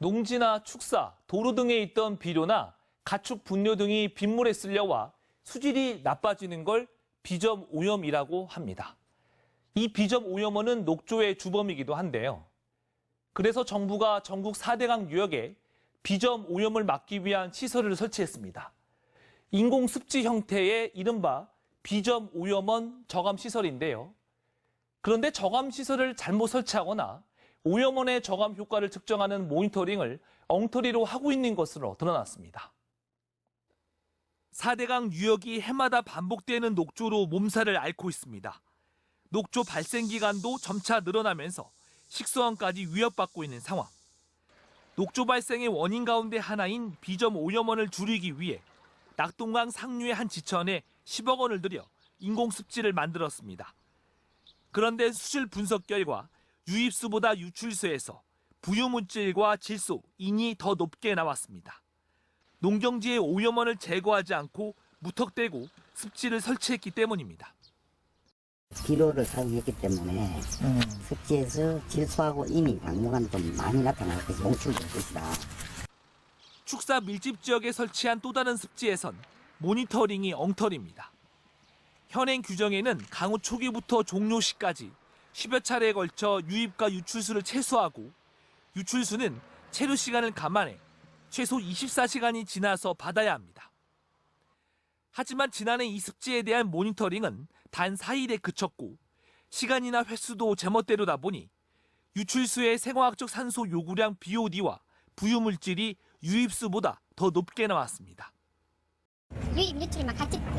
농지나 축사, 도로 등에 있던 비료나 가축 분뇨 등이 빗물에 쓸려와 수질이 나빠지는 걸 비점 오염이라고 합니다. 이 비점 오염원은 녹조의 주범이기도 한데요. 그래서 정부가 전국 4대강 유역에 비점 오염을 막기 위한 시설을 설치했습니다. 인공 습지 형태의 이른바 비점 오염원 저감 시설인데요. 그런데 저감 시설을 잘못 설치하거나 오염원의 저감 효과를 측정하는 모니터링을 엉터리로 하고 있는 것으로 드러났습니다. 4대강 유역이 해마다 반복되는 녹조로 몸살을 앓고 있습니다. 녹조 발생 기간도 점차 늘어나면서 식수원까지 위협받고 있는 상황. 녹조 발생의 원인 가운데 하나인 비점 오염원을 줄이기 위해 낙동강 상류의 한 지천에 10억 원을 들여 인공 습지를 만들었습니다. 그런데 수질 분석 결과 유입수보다 유출수에서 부유물질과 질소, 인이 더 높게 나왔습니다. 농경지의 오염원을 제거하지 않고 무턱대고 습지를 설치했기 때문입니다. 비료를 사용했기 때문에 습지에서 질소하고 인이 당분간 좀 많이 나타날 것이 농출될 것이다. 축사 밀집 지역에 설치한 또 다른 습지에선 모니터링이 엉터리입니다. 현행 규정에는 강우 초기부터 종료 시까지 10여 차례에 걸쳐 유입과 유출수를 최소하고 유출수는 체류 시간을 감안해 최소 24시간이 지나서 받아야 합니다. 하지만 지난해 이 습지에 대한 모니터링은 단 4일에 그쳤고 시간이나 횟수도 제멋대로다 보니 유출수의 생화학적 산소 요구량 BOD와 부유물질이 유입수보다 더 높게 나왔습니다. 유입 유출이 막 같이 뜨,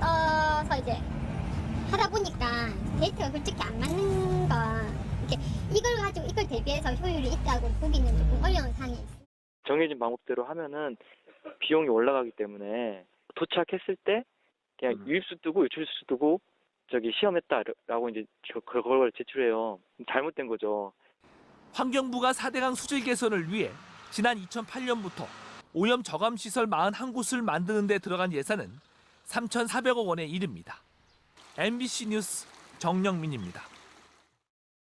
떠서 이제 하다 보니까 데이터가 솔직히 안 맞는 거 이렇게 이걸 가지고 이걸 대비해서 효율이 있다고 보기는 조금 어려운 상황이 있어요. 정해진 방법대로 하면은 비용이 올라가기 때문에 도착했을 때 그냥 음. 유입수 뜨고 유출수 뜨고 저기 시험했다라고 이제 저- 그걸 제출해요. 잘못된 거죠. 환경부가 4대강 수질 개선을 위해 지난 2008년부터 오염 저감 시설 41곳을 만드는 데 들어간 예산은 3,400억 원에 이릅니다. MBC 뉴스 정영민입니다.